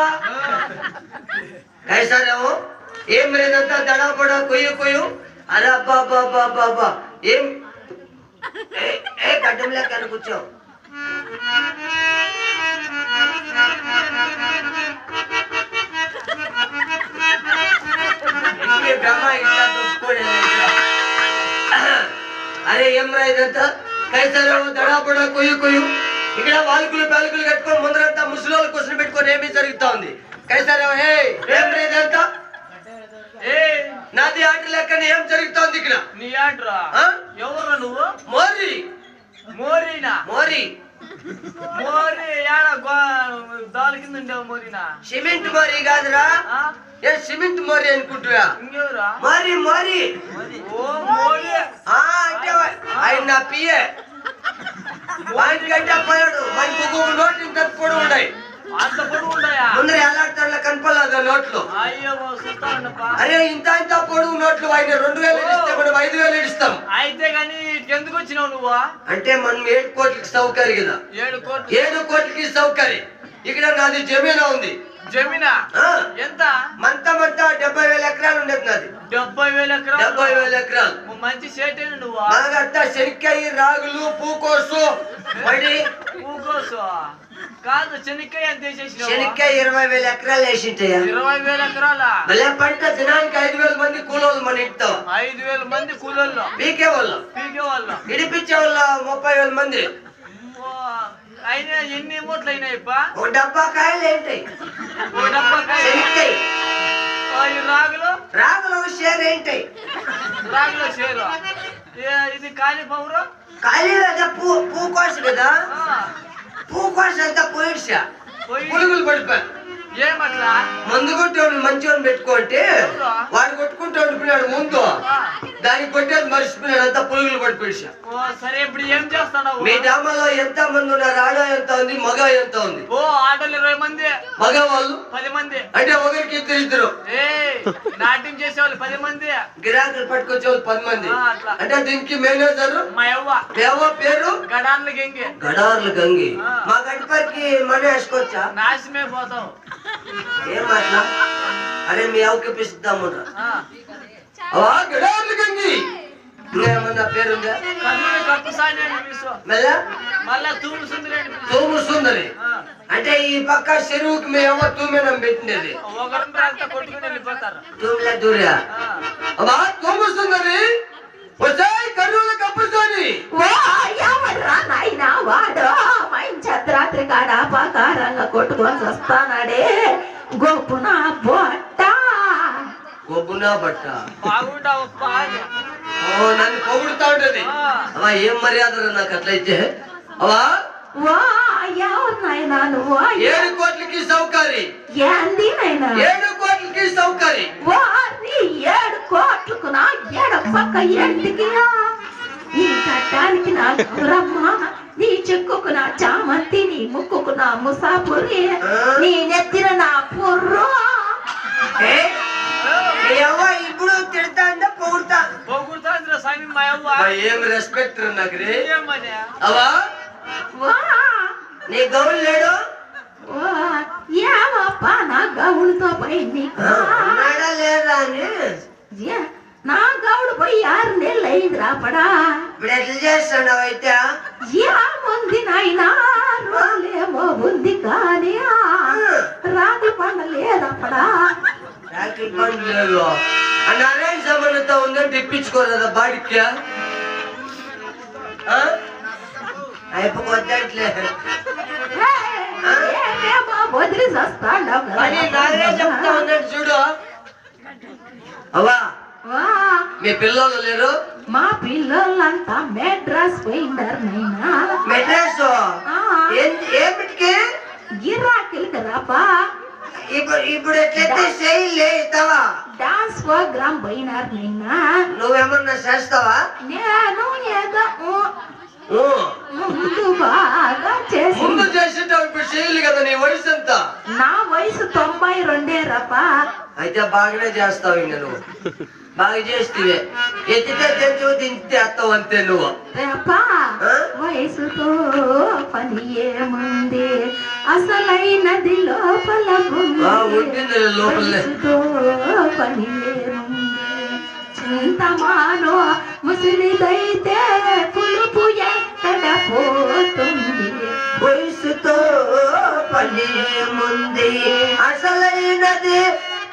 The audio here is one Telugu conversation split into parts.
పెద్దప్ప కైసారేమో ఏం లేదంతా దడాపడ కొయ్యు కొయ్యు. అరే అబ్బా అబ్బా అబ్బా అబ్బా అబ్బా. ఏం? ఏ గడ్డం లేక కూర్చో. అరే ఏం రా ఇదంతా? కైసారేమో దడాపడ కొయ్యు కొయ్యు. ఇక్కడ వాలుకులు పాలుకులు కట్టుకొని ముందరంతా ముసలోళ్ళు క్వశ్చన్ పెట్టుకొని ఏమీ జరుగుతా ఉంది కైసారేమో హే ఏం నాది ఆట లెక్కన ఏం జరుగుతోంది ఇక్కడ? నీ ఆటరా? ఎవరు నువ్వు? మోరి మోరీనా? మోరి మోరీ దాని కింద ఉండేవు మోరీనా? సిమెంట్ మోరి కాదురా? ఏ సిమెంట్ మోరి అనుకుంటురా? మోరి మోరి. ఓ మోరీ. అంటే ఆయన నా పిఏ. పోయాడు నోట్లు ఇంత పొడవు ఉన్నాయి అంత పొడుగు ఉన్నాయా ముందర ఎలాంటి కనపడలేదు నోట్లు. అయ్యో చూస్తానప్ప అరే ఇంత ఇంత పొడుగు నోట్లు ఆయన రెండు వేలు ఇస్తే మనం ఐదు వేలు ఇస్తాం అయితే గాని ఎందుకు వచ్చినావు నువ్వు? అంటే మనం ఏడు కోట్లకి సౌకర్యం కదా. ఏడు కోట్లు. ఏడు కోట్లకి సౌకర్యం. ఇక్కడ నాది జమీనా ఉంది. జమీనా? ఎంత? మంత మంత డెబ్బై వేల ఎకరాలు ఉండేది నాది. డెబ్బై వేల ఎకరాలు? డెబ్బై వేల ఎకరాలు. మంచి సేట్ నువ్వు? మనగట్ట శనిక్కాయ రాగులు పూకోసు కాదు వేసేసినావు శనిక్కాయ ఇరవై వేల ఎకరాలు వేసింటాయా ఇరవై వేల ఎకరాలా? భలే పంట దినానికి ఐదు వేల మంది కూలోళ్ళు మన ఇంట్లో. ఐదు వేల మంది కూలోళ్ళు? పీకే వాళ్ళు పీకే వాళ్ళు ఇడిపించే వాళ్ళ ముప్పై వేల మంది. అయినా ఎన్ని మూట్లు అయినాయిప్ప ఒక డబ్బా కాయలు ఏంటి? ఓ డబ్బా కాయ. శనిక్కాయ ఓ ఈ రాగులు? రాగులు షేర్ ఏంటి? రాగులు చేరు ఇది కాలిఫ్లవర్ ఖాళీ కదా పూ పూకోసు కదా పూకోసు అంతా పోయిడ్సా. పడిపోయి ఏమట్లా? మందు కొట్టేవాడు మంచివాడిని పెట్టుకుంటే వాడు కొట్టుకుంటూ ఉండిపోయినాడు ముందు. దానికి కొట్టేది మర్చిపోయినాడు అంతా పులుగులు పడిపోయిసా ఓ సరే ఇప్పుడు ఏం మీ డామాలో ఎంత మంది ఉన్నారు? ఆడ ఎంత ఉంది? మగ ఎంత ఉంది? ఓ ఇరవై మంది. మగ వాళ్ళు? పది మంది. అంటే ఒకరికి ఇద్దరు ఇద్దరు. ఏ నాట్యం చేసేవాళ్ళు పది మంది. గిరాకులు పట్టుకొచ్చే వాళ్ళు పది మంది. అంటే దీనికి మేనేజర్? మా యవ్వ. పేరు? గడాన్లు గెంగి. గడార్లు గంగి. మా గడిపరికి మనీ వేసుకోవచ్చా? నాశనమే పోతావు ఏం అరే మీ అవకి పిస్తాము ఆ. గడార్లు గంగి. ఇంకా ఏమన్నా పేరుందా? మళ్ళా? మళ్ళా తూము సుందరి తూము సుందరి. అంటే ఈ పక్క చెరువుకి మేము తూమెనం పెట్టినది తూములే దూరా? ఆ. అమ్మా తూము సుందరి. వచ్చాయి కర్నూలు కప్పుసోని వాడు? మైంచత్రాత్రి కాడ పకారంగా కొట్టుకొని వస్తానాడే గొప్పున బొట్ట. గొబ్బునా బట్ట. ఓ నన్ను పొగుడుతా ఉంటది. అమ్మా ఏం మర్యాద నాకు అట్లయితే అవా ఏడు కోట్లకి సౌకర్యం. ఏడు కోట్లకి సౌకర్యం. ఏడు కోట్లకు నా ఏడ పక్క ఎంటికి నీ కట్టానికి నా గౌరమ్మ. నీ చెక్కుకు నా చామంతి నీ ముక్కుకు నా ముసాపురి. నీ నెత్తిన నా పుర్రు. ఇప్పుడు తిడతా అంటే పొగుడుతా పొగుడుతాందిరా స్వామి మా అవ్వ. ఏం రెస్పెక్ట్ నాకు రే. ఏమని అవా వా. నీ లేడు? ఏమప్పా నా గౌడుతో పోయి నీకు ఉన్నాడా లేదా అని? నా గౌడు పోయి ఆరు నెలలు అయింది రాపడా ఇప్పుడు ఎట్లా చేస్తున్నావు అయితే? ఏముంది నాయనా రోలేమో ఉంది కానీ రాత్రి పండ. లేదప్పడా రాఖీ పండు లేదు అరేంజ్ సంబంధంతో ఉందని తెప్పించుకోరు బాడికి ఏమేమో వదిలి చూడు. అవ్వా. వా మీ పిల్లలు లేరు? మా పిల్లలంతా మెడ్రాస్ పోయిండారు నైనా మెడ్రాస్? ఏమిటికి గిరాకీలకి రాపా. ఇప్పుడు ఇప్పుడు ఎట్లయితే చేయలే ఇస్తావా? డాన్స్ ప్రోగ్రామ్ పోయినారు నైనా నువ్వేమన్నా చేస్తావా? నేను ఏదో. ముందు బాగా చేసి. ముందు చేసేటావు ఇప్పుడు చేయలు కదా నీ వయసు ఎంత? నా వయసు తొంభై రెండే రపా అయితే బాగానే చేస్తావు ఇంక నువ్వు. బాగా చేస్తే ఎత్తితే తెచ్చు దించితే అత్తవు అంతే నువ్వు? వయసుతో పని ఏముంది అసలైనది లోపల ఉంటుంది లోపలే. పని ఏముంది చింతమానో ముసలిదైతే పులుపు ఎక్కడ పోతుంది వయసుతో పని ముంది అసలైనది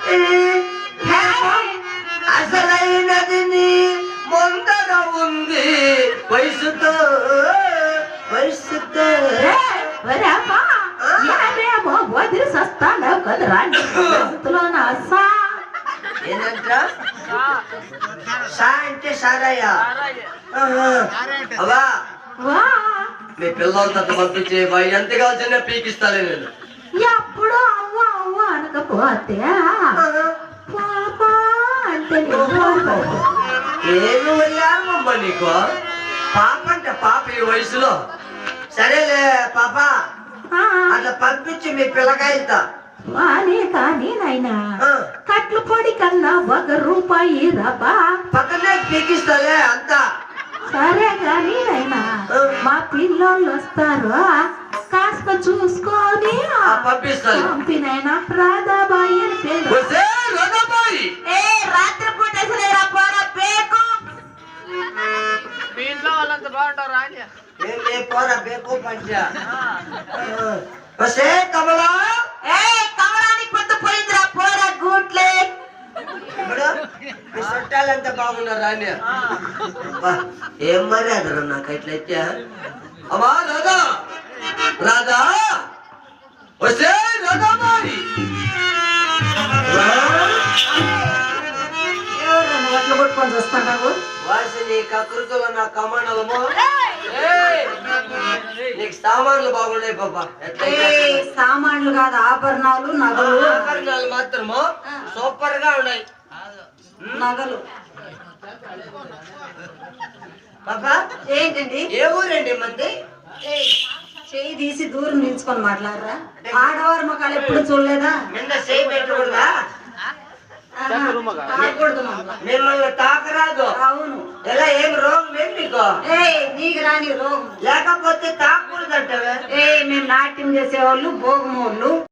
ఈ, అసలైనది వయసుతో రేపా ఏమేమో వదిలి సస్తాను కదరా లో నా సా. ఏంటంటా సా అంటే సారాయ? అవా మీ పిల్లలతో పంపించే బాయ్ ఎంత కావాల్సిన పీకిస్తాలే నేను. ఎప్పుడు అవ్వ అవ్వ అనకపోతే పాప అంటే ఏమి వయ్యారమ్మా నీకు? పాప అంటే పాప ఈ వయసులో. సరేలే పాప. అట్లా పంపించి మీ పిల్లకాయలతో. వానే కానీ నాయనా. కట్లు పొడి కన్నా ఒక రూపాయి రబా పక్కనే పీకిస్తాలే అంతా. సరే కానీ నాయనా మా పిల్లోళ్ళు వస్తారు. కాస్త చూసుకొని పంపిస్తాను పంపినైనా రాధాబాయి అని పేరు. వాళ్ళంతా బాగుంటారా లే పోరా బేకు పంచ. వస్తే కమలా. ఏ కమరానికి పొద్దు పోయిందిరా పోరా గూట్లే ఇప్పుడు మీ చుట్టాలంతా బాగున్నారా అబ్బా, ఏం మర్యాదరా నాకు ఎట్లయితే అమ్మా రాధా. రాధా. వస్తే రాధాబాయి ఎట్లా కొట్టుకొని చూస్తున్నావు? వాసిని కకృతులు నా కమాండలము నీకు సామాన్లు బాగున్నాయి ఎట్లయితే సామాన్లు కాదు ఆభరణాలు నగలు. ఆభరణాలు మాత్రము సూపర్గా ఉన్నాయి. నగలు. పాప ఏంటండి? ఏ ఊరండి మంది చేయి తీసి దూరం నిల్చుకొని మాట్లాడరా? ఆడవారు మొక్కలు ఎప్పుడు చూడలేదా? నిన్న చేయి తాకూడదు మమ్మల్ని. మిమ్మల్ని తాకరాదు. అవును. ఎలా ఏం రోగం ఏం నీకు ఏ నీకు రాని రోగం. లేకపోతే తాకూడదంటవే? ఏ మేము నాట్యం చేసేవాళ్ళు భోగమోళ్ళు.